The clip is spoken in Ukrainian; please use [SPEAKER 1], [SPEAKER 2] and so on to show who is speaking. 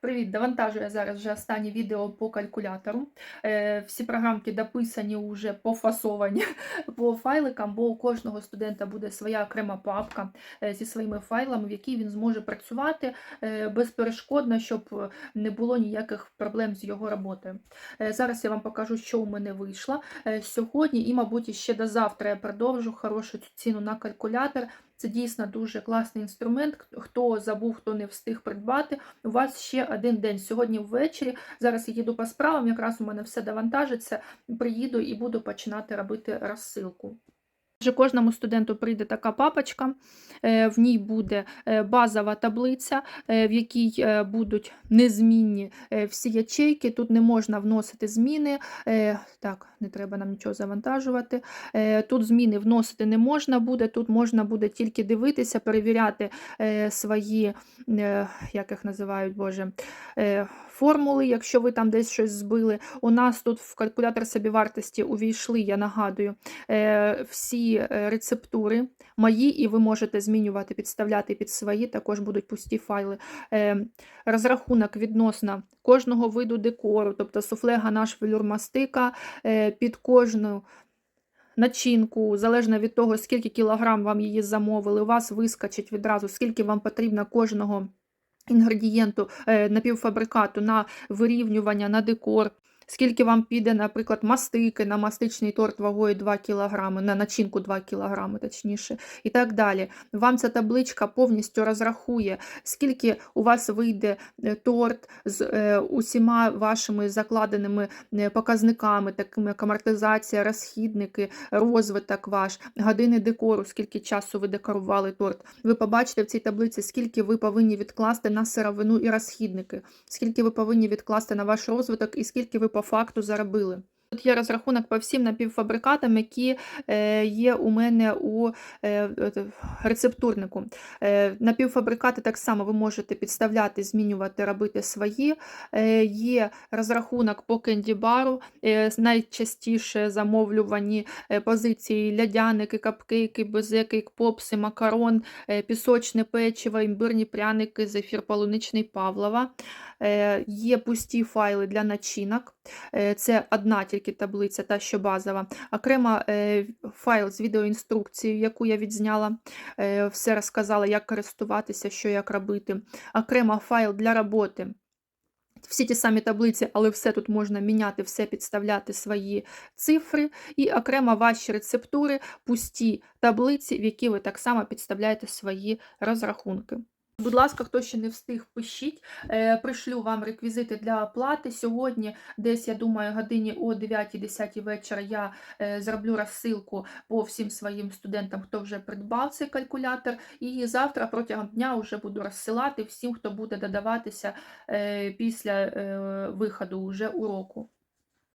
[SPEAKER 1] Привіт, довантажую я зараз вже останнє відео по калькулятору. Е, Всі програмки дописані вже пофасовані по файликам, бо у кожного студента буде своя окрема папка е, зі своїми файлами, в якій він зможе працювати е, безперешкодно, щоб не було ніяких проблем з його роботою. Зараз я вам покажу, що у мене вийшло сьогодні, і, мабуть, ще до завтра я продовжу хорошу ціну на калькулятор. Це дійсно дуже класний інструмент. Хто забув, хто не встиг придбати. У вас ще один день. Сьогодні ввечері. Зараз я їду по справам, якраз у мене все довантажиться. Приїду і буду починати робити розсилку. Вже кожному студенту прийде така папочка, е, в ній буде е, базова таблиця, е, в якій будуть незмінні всі ячейки. Тут не можна вносити зміни. Так, не треба нам нічого завантажувати. Тут зміни вносити не можна буде, тут можна буде тільки дивитися, перевіряти свої, як їх називають, Боже, формули, якщо ви там десь щось збили. У нас тут в калькулятор собівартості увійшли, я нагадую, всі е, рецептури мої, і ви можете змінювати, підставляти під свої, також будуть пусті файли. Е, Розрахунок відносно кожного виду декору, тобто суфле, ганаш, велюр, мастика, е, під кожну начинку, залежно від того, скільки кілограм вам її замовили, у вас вискочить відразу, скільки вам потрібно кожного інгредієнту е, напівфабрикату на вирівнювання, на декор. Скільки вам піде, наприклад, мастики на мастичний торт вагою 2 кг, на начинку 2 кг, точніше, і так далі. Вам ця табличка повністю розрахує, скільки у вас вийде е, торт з е, усіма вашими закладеними е, показниками, такими як амортизація, розхідники, розвиток ваш, години декору, скільки часу ви декорували торт. Ви побачите в цій таблиці, скільки ви повинні відкласти на сировину і розхідники, скільки ви повинні відкласти на ваш розвиток і скільки ви по факту заробили. Тут є розрахунок по всім напівфабрикатам, які е, є у мене у е, рецептурнику. Е, напівфабрикати так само ви можете підставляти, змінювати, робити свої. Є розрахунок по кенді-бару, найчастіше замовлювані позиції лядяники, капкейки, безеки, попси, макарон, пісочне печиво, імбирні пряники, зефір полуничний Павлова. Є пусті файли для начинок. Е, Це одна тільки таблиця, та що базова. Окремо е, файл з відеоінструкцією, яку я відзняла, е, все розказала, як користуватися, що як робити. Окремо файл для роботи. Всі ті самі таблиці, але все тут можна міняти, все підставляти свої цифри. І окремо ваші рецептури, пусті таблиці, в які ви так само підставляєте свої розрахунки. Будь ласка, хто ще не встиг, пишіть. Е, Пришлю вам реквізити для оплати. Сьогодні, десь, я думаю, годині о 9-10 вечора я е, зроблю розсилку по всім своїм студентам, хто вже придбав цей калькулятор. І завтра протягом дня вже буду розсилати всім, хто буде додаватися е, після виходу вже уроку.